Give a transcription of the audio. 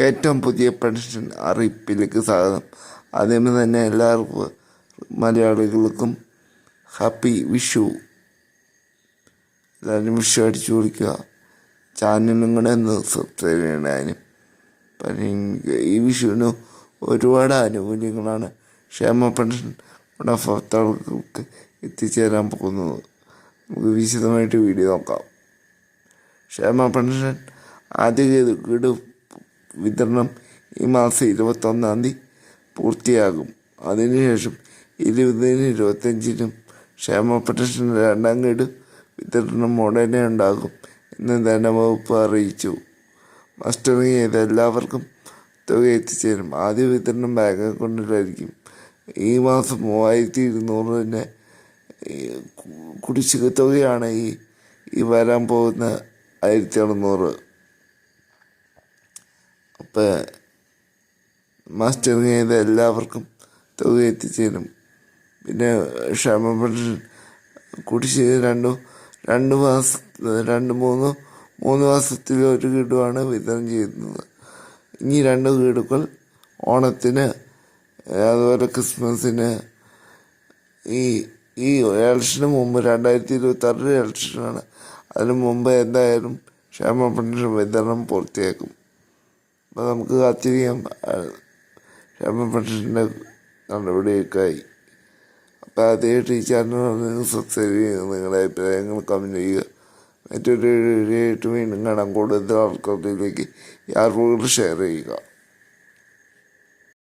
ഏറ്റവും പുതിയ പെൻഷൻ അറിയിപ്പിലേക്ക് സ്വാഗതം. ആദ്യമേ തന്നെ എല്ലാവർക്കും മലയാളികൾക്കും ഹാപ്പി വിഷു. എല്ലാവരും വിഷു അടിച്ചു കൊടുക്കുക ചാനലും കൂടെ ഒന്ന് സബ്സ്ക്രൈബ് ചെയ്യണതിനും പിന്നെ ഈ വിഷുവിന് ഒരുപാട് ആനുകൂല്യങ്ങളാണ് ക്ഷേമ പെൻഷൻ ഗുണഭോക്താക്കൾക്ക് എത്തിച്ചേരാൻ പോകുന്നത്. നമുക്ക് വിശദമായിട്ട് വീഡിയോ നോക്കാം. ക്ഷേമ പെൻഷൻ ആദ്യ ഗഡു വിതരണം ഈ മാസം ഇരുപത്തൊന്നാം തീയതി പൂർത്തിയാകും. അതിനുശേഷം ഇരുപതിനും ഇരുപത്തഞ്ചിനും ക്ഷേമ പെൻഷൻ രണ്ടാം ഗഡ് വിതരണം ഉടനെ ഉണ്ടാകും എന്ന് ധനവകുപ്പ് അറിയിച്ചു. മസ്റ്ററിങ് ചെയ്ത എല്ലാവർക്കും തുക എത്തിച്ചേരും. ആദ്യ വിതരണം ബാങ്ക് അക്കൗണ്ടിലായിരിക്കും ഈ മാസം മൂവായിരത്തി ഇരുന്നൂറിന് കുടിശ്ശിക തുകയാണ് ഈ ഈ വരാൻ പോകുന്ന ആയിരത്തി അറുന്നൂറ് അപ്പോൾ മാസ്റ്ററിങ് ചെയ്ത എല്ലാവർക്കും തുക എത്തിച്ചേരും. പിന്നെ ക്ഷമപ്പെട്ട് പെൻഷൻ കുടിശ്ശിക രണ്ടു രണ്ട് മാസ രണ്ട് മൂന്ന് മൂന്ന് മാസത്തിൽ ഒരു ഗഡുവാണ് വിതരണം ചെയ്യുന്നത്. ഇനി രണ്ട് വീടുകൾ ഓണത്തിന് അതുപോലെ ക്രിസ്മസിന് ഈ ഈ ഇലക്ഷന് മുമ്പ് രണ്ടായിരത്തി ഇരുപത്തി ആറിലെ ഇലക്ഷനാണ്. അതിന് മുമ്പ് എന്തായാലും ക്ഷേമ പെൻഷൻ വിതരണം പൂർത്തിയാക്കും. അപ്പോൾ നമുക്ക് കാത്തിരിക്കാം. ക്ഷേമ പെൻഷന്റെ നടപടിയൊക്കെയായി. അപ്പോൾ അതേ ഈ പറഞ്ഞ് സബ്സ്ക്രൈബ് ചെയ്യുക നിങ്ങളുടെ അഭിപ്രായങ്ങൾ കമന്റ് ചെയ്യുക. മറ്റൊരു ഏഴ് ഏഴ് എട്ട് വീണ്ടും കാണാൻ കൂടുതൽ ആൾക്കാരിലേക്ക് ഈ അറിവുകൾ ഷെയർ ചെയ്യുക.